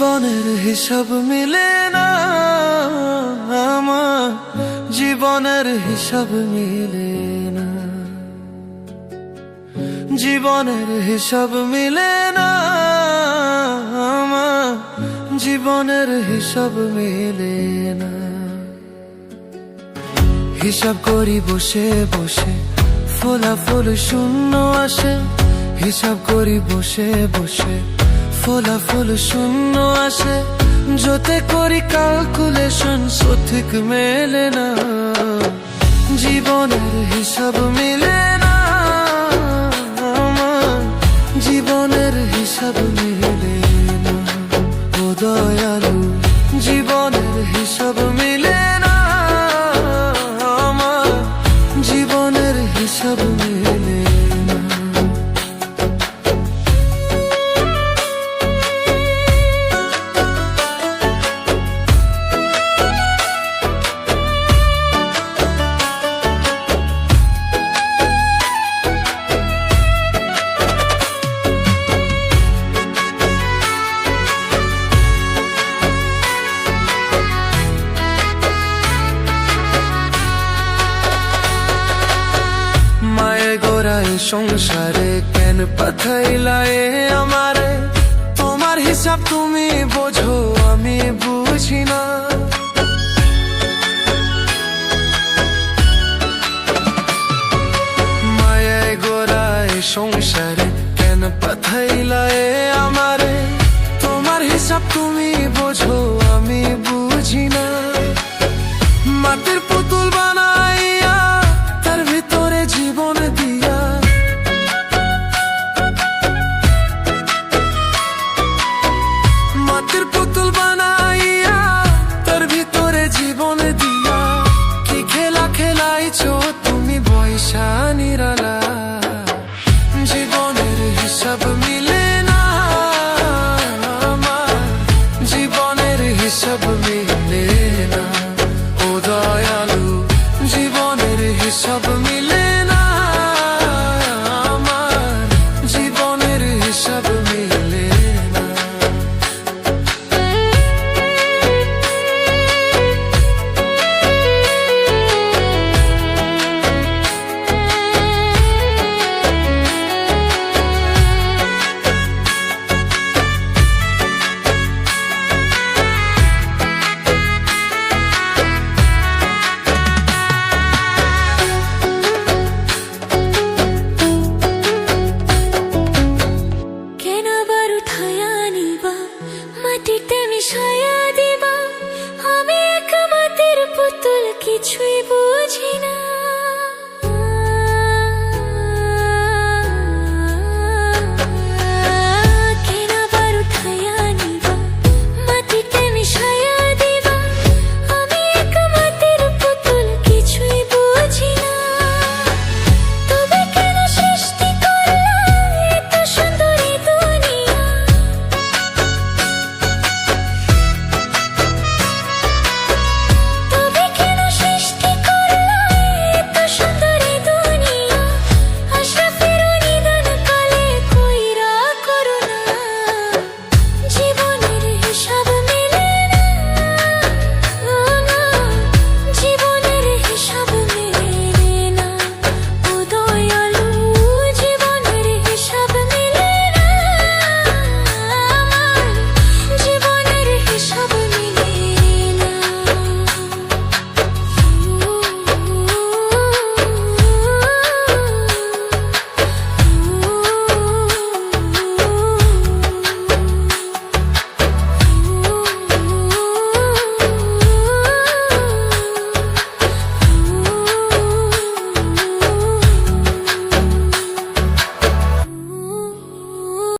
হিসাব মিলে না আমার। জীবনের হিসাব মিলে না। জীবনের হিসাব মিলে না আমার। জীবনের হিসাব মিলে না। হিসাব করি বসে বসে, ফোলা ফুল শূন্য আসে। হিসাব করি বসে বসে ফলাফল শূন্য আসে, যতে করি ক্যালকুলেশন সঠিক মেলে না। জীবনের হিসাব মিলে না জীবনের হিসাব মিলে না। ও দয়ালু সংসারে কেন পাঠাইলা এ আমারে? তোমার হিসাব তুমি বোঝো, আমি বুঝি না। মায়ে গোড়ায় সংসারে কেন পাঠাইলা এ আমারে? তোমার হিসাব তুমি বোঝো, আমি 吹呀